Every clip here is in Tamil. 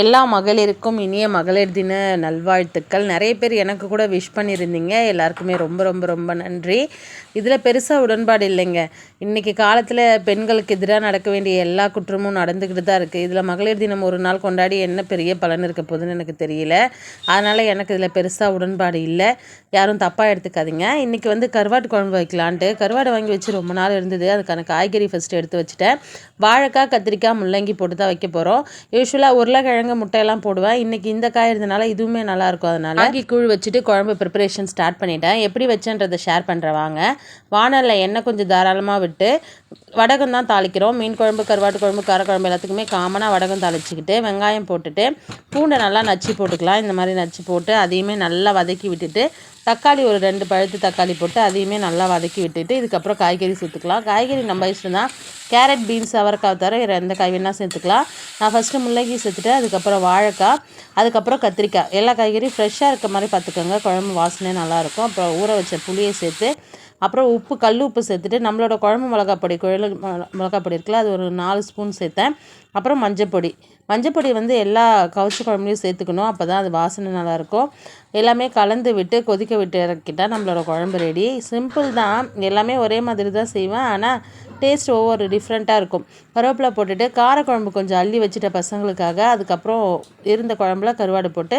எல்லா மகளிருக்கும் இனிய மகளிர் தின நல்வாழ்த்துக்கள். நிறைய பேர் எனக்கு கூட விஷ் பண்ணியிருந்தீங்க. எல்லாருக்குமே ரொம்ப ரொம்ப ரொம்ப நன்றி. இதில் பெருசாக உடன்பாடு இல்லைங்க. இன்றைக்கி காலத்தில் பெண்களுக்கு எதிராக நடக்க வேண்டிய எல்லா குற்றமும் நடந்துக்கிட்டு தான் இருக்குது இதில் மகளிர் தினம் ஒரு நாள் கொண்டாடி என்ன பெரிய பலன் இருக்க போகுதுன்னு எனக்கு தெரியல. அதனால் எனக்கு இதில் பெருசாக உடன்பாடு இல்லை. யாரும் தப்பாக எடுத்துக்காதீங்க. இன்றைக்கி வந்து கருவாட்டு குழம்பு வைக்கலான்ட்டு கருவாடை வாங்கி வச்சு ரொம்ப நாள் இருந்தது. அதுக்கான காய்கறி ஃபஸ்ட்டு எடுத்து வச்சுட்டேன். வாழைக்காய் கத்திரிக்காய் முள்ளங்கி போட்டு தான் வைக்க போகிறோம் யூஸ்வலாக உருளைக்கிழங்கு முட்டையெல்லாம் போடுவேன் இன்றைக்கி இந்த காய் இருந்தனால இதுவுமே நல்லாயிருக்கும் அதனால். ராகி கூழ் வச்சுட்டு குழம்பு ப்ரிப்பரேஷன் ஸ்டார்ட் பண்ணிட்டேன். எப்படி வச்சேன்றதை ஷேர் பண்ணுறேன் வாங்க. வானலில் எண்ணெய் கொஞ்சம் தாராளமாக விட்டு வடகம் தான் தாளிக்கிறோம். மீன் குழம்பு கருவாட்டு குழம்பு காரக்குழம்பு எல்லாத்துக்குமே காமனாக வடகம் தாளிச்சிக்கிட்டு வெங்காயம் போட்டுட்டு பூண்டை நல்லா நச்சு போட்டுக்கலாம். இந்த மாதிரி நச்சு போட்டு அதையுமே நல்லா வதக்கி விட்டுட்டு தக்காளி ஒரு ரெண்டு பழுத்து தக்காளி போட்டு அதையுமே நல்லா வதக்கி விட்டுட்டு இதுக்கப்புறம் காய்கறி சேர்த்துக்கலாம். காய்கறி நம்ம இஷ்டம் தான் கேரட் பீன்ஸ் அவரைக்காய் தவிர வேறு எந்த காய் வேணால் சேர்த்துக்கலாம். நான் ஃபஸ்ட்டு முள்ளங்கி சேர்த்துட்டு அதுக்கப்புறம் வாழைக்காய் அதுக்கப்புறம் கத்திரிக்காய். எல்லா காய்கறியும் ஃப்ரெஷ்ஷாக இருக்க மாதிரி பார்த்துக்கோங்க. குழம்பு வாசனையே நல்லாயிருக்கும் அப்புறம் ஊற வச்ச புளியை சேர்த்து அப்புறம் உப்பு கல் உப்பு சேர்த்துட்டு நம்மளோட குழம்பு மிளகா பொடி குழல் மிளகா பொடி இருக்குல்ல அது ஒரு நாலு ஸ்பூன் சேர்த்தேன். அப்புறம் மஞ்சப்பொடி மஞ்சப்பொடி வந்து எல்லா கவுச்சி குழம்புலையும் சேர்த்துக்கணும். அப்போ தான் அது வாசனை நல்லாயிருக்கும் எல்லாமே கலந்து விட்டு கொதிக்க விட்டு இறக்கிட்டால் நம்மளோட குழம்பு ரெடி சிம்பிள் தான். எல்லாமே ஒரே மாதிரி தான் செய்வேன். ஆனால் டேஸ்ட் ஒவ்வொரு டிஃப்ரெண்ட்டாக இருக்கும். கருவேப்பிலை போட்டுட்டு காரக்குழம்பு கொஞ்சம் அள்ளி வச்சுட்ட பசங்களுக்காக அதுக்கப்புறம் இருந்த குழம்புல கருவாடு போட்டு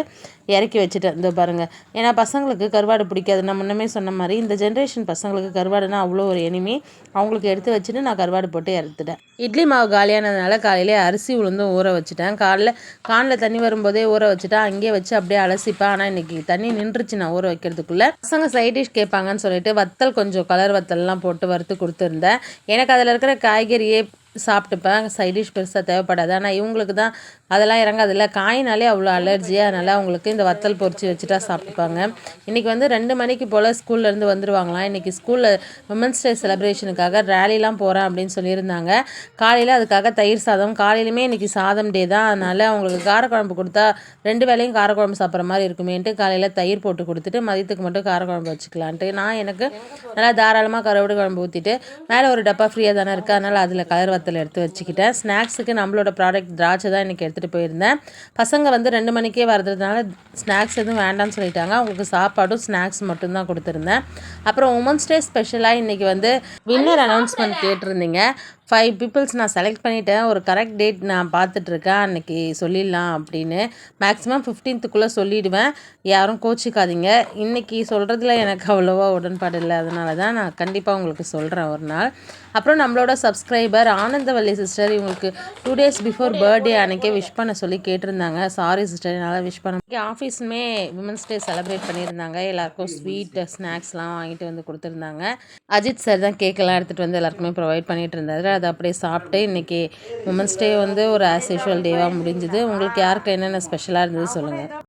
இறக்கி வச்சுட்டேன் இந்த பாருங்கள் ஏன்னா பசங்களுக்கு கருவாடு பிடிக்காது. நான் முன்னமே சொன்ன மாதிரி இந்த ஜென்ரேஷன் பசங்களுக்கு கருவாடுனா அவ்வளோ ஒரு எனிமி அவங்களுக்கு எடுத்து வச்சுட்டு நான் கருவாடு போட்டு இறத்துட்டேன். இட்லி மாவு காலியானதுனால காலையிலே அரிசி உளுந்தும் ஊற வச்சுட்டேன். காலைல கானில் தண்ணி வரும்போதே ஊற வச்சுட்டா அங்கேயே வச்சு அப்படியே அலசிப்பேன். ஆனால் இன்றைக்கி தண்ணி நின்றுச்சு நான் ஊற வைக்கிறதுக்குள்ளே. பசங்க சைட் டிஷ் கேட்பாங்கன்னு சொல்லிட்டு வத்தல் கொஞ்சம் கலர் வத்தல்லாம் போட்டு வறுத்து கொடுத்துருந்தேன். எனக்கு அதில் இருக்கிற காய்கறியே சாப்பிட்டுப்பேன். சைடிஷ் பெருசாக தேவைப்படாது. ஆனால் இவங்களுக்கு தான் அதெல்லாம் இறங்காதில்ல காயினாலே அவ்வளோ அலர்ஜியாக அதனால் அவங்களுக்கு இந்த வத்தல் பொறிச்சு வச்சுட்டா சாப்பிட்டுப்பாங்க. இன்றைக்கி வந்து ரெண்டு மணிக்கு போல் ஸ்கூல்லேருந்து வந்துடுவாங்களாம் இன்றைக்கி ஸ்கூலில் உமன்ஸ் டே செலிப்ரேஷனுக்காக ரேலிலாம் போகிறேன் அப்படின்னு சொல்லியிருந்தாங்க. காலையில் அதுக்காக தயிர் சாதம். காலையிலுமே இன்றைக்கி சாதம் டே தான். அதனால் அவங்களுக்கு காரக்குழம்பு கொடுத்தா ரெண்டு வேலையும் காரக்குழம்பு சாப்பிட்ற மாதிரி இருக்குமேன்ட்டு காலையில் தயிர் போட்டு கொடுத்துட்டு மதியத்துக்கு மட்டும் காரக்குழம்பு வச்சுக்கலான்ட்டு. நான் எனக்கு நல்லா தாராளமாக கருவாடு குழம்பு ஊற்றிட்டு மேலே ஒரு டப்பா ஃப்ரீயாக தானே இருக்குது அதனால் அதில் கலர் வத்தல் எடுத்து வச்சுக்கிட்டேன். ஸ்நாக்ஸுக்கு நம்மளோட ப்ராடக்ட் திராட்சை தான் இன்றைக்கி எடுத்துகிட்டு போயிருந்தேன். பசங்க வந்து ரெண்டு மணிக்கே வர்றதுனால ஸ்நாக்ஸ் எதுவும் வேண்டாம்னு சொல்லிட்டாங்க. அவங்களுக்கு சாப்பாடும் ஸ்நாக்ஸ் மட்டும்தான் கொடுத்துருந்தேன். அப்புறம் உமன்ஸ் டே ஸ்பெஷலாக இன்றைக்கி வந்து வின்னர் அனௌன்ஸ்மெண்ட் கேட்டிருந்தீங்க. ஃபைவ் பீப்புள்ஸ் நான் செலக்ட் பண்ணிவிட்டேன் ஒரு கரெக்ட் டேட் நான் பார்த்துட்ருக்கேன் அன்றைக்கி சொல்லிடலாம் அப்படின்னு. மேக்ஸிமம் ஃபிஃப்டீன்த்துக்குள்ளே சொல்லிவிடுவேன் யாரும் கோச்சிக்காதீங்க. இன்றைக்கி சொல்கிறதுல எனக்கு அவ்வளோவா உடன்பாடு இல்லை. அதனால தான் நான் கண்டிப்பாக உங்களுக்கு சொல்கிறேன் ஒரு நாள். அப்புறம் நம்மளோட சப்ஸ்கிரைபர் ஆனந்தவல்லி சிஸ்டர் இவங்களுக்கு டூ டேஸ் பிஃபோர் பர்த்டே அன்றைக்கே விஷ் பண்ண சொல்லி கேட்டிருந்தாங்க. சாரி சிஸ்டர் என்னால் விஷ் பண்ண இன்றைக்கி ஆஃபீஸுமே விமன்ஸ் டே செலிப்ரேட் பண்ணியிருந்தாங்க. எல்லாருக்கும் ஸ்வீட் ஸ்நாக்ஸ்லாம் வாங்கிட்டு வந்து கொடுத்துருந்தாங்க. அஜித் சார் தான் கேக்கெல்லாம் எடுத்துகிட்டு வந்து எல்லாருக்குமே ப்ரொவைட் பண்ணிகிட்டு இருந்தாரு. அதை அப்படியே சாப்பிட்டு இன்றைக்கி உமன்ஸ் டே வந்து ஒரு ஆஸ் யூஷுவல் டேவாக முடிஞ்சுது. உங்களுக்கு யாருக்கு என்னென்ன ஸ்பெஷலாக இருந்தது சொல்லுங்கள்